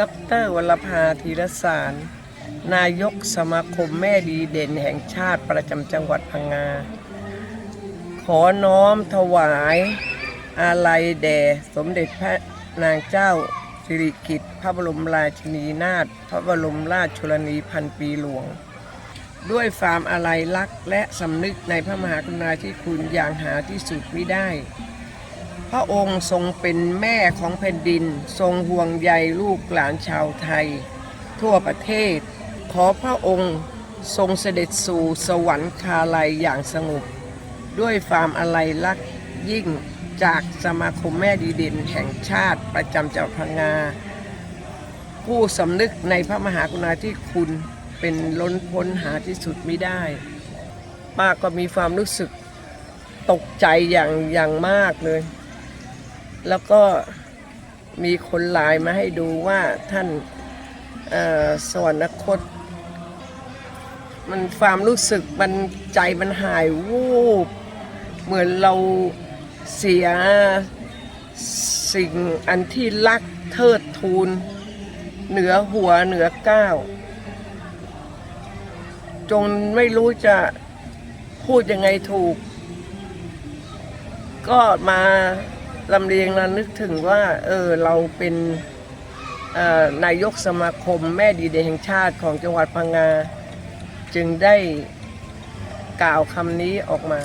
ดรวรภาธีรสาร นายกสมาคมแม่ดีเด่นแห่งชาติประจำจังหวัดพังงา ขอน้อมถวายอาลัยแด่สมเด็จพระนางเจ้าสิริกิติ์พระบรมราชินีนาถพระบรมราชชนนีพันปีหลวง ด้วยความอาลัยรักและสำนึกในพระมหากรุณาธิคุณอย่างหาที่สุดไมิได้ พระองค์ทรงเป็นแม่ของแผ่นดิน ทรงห่วงใยลูกหลานชาวไทย ทั่วประเทศ ขอพระองค์ทรงเสด็จสู่สวรรคาลัยอย่างสงบด้วยความอาลัยรักยิ่งจากสมาคมแม่ดีเด่นแห่งชาติประจำจังหวัดพังงา ผู้สำนึกในพระมหากรุณาธิคุณเป็นล้นพ้นหาที่สุดไม่ได้ ป้าก็มีความรู้สึกตกใจอย่างอย่างมากเลย แล้วก็มีคนไลน์มาให้ดูว่าท่านสวรรคต มันความรู้สึกมันใจมันหายวูบเหมือนเราเสียสิ่งอันที่รักเทิดทูน เหนือหัวเหนือก้าวจนไม่รู้จะพูดยังไงถูก ก็มา ลำเลียงระนึกถึงว่าเออเราเป็นนายกสมาคมแม่ดีเด่นแห่งชาติของจังหวัดพังงา จึงได้กล่าวคำนี้ออกมา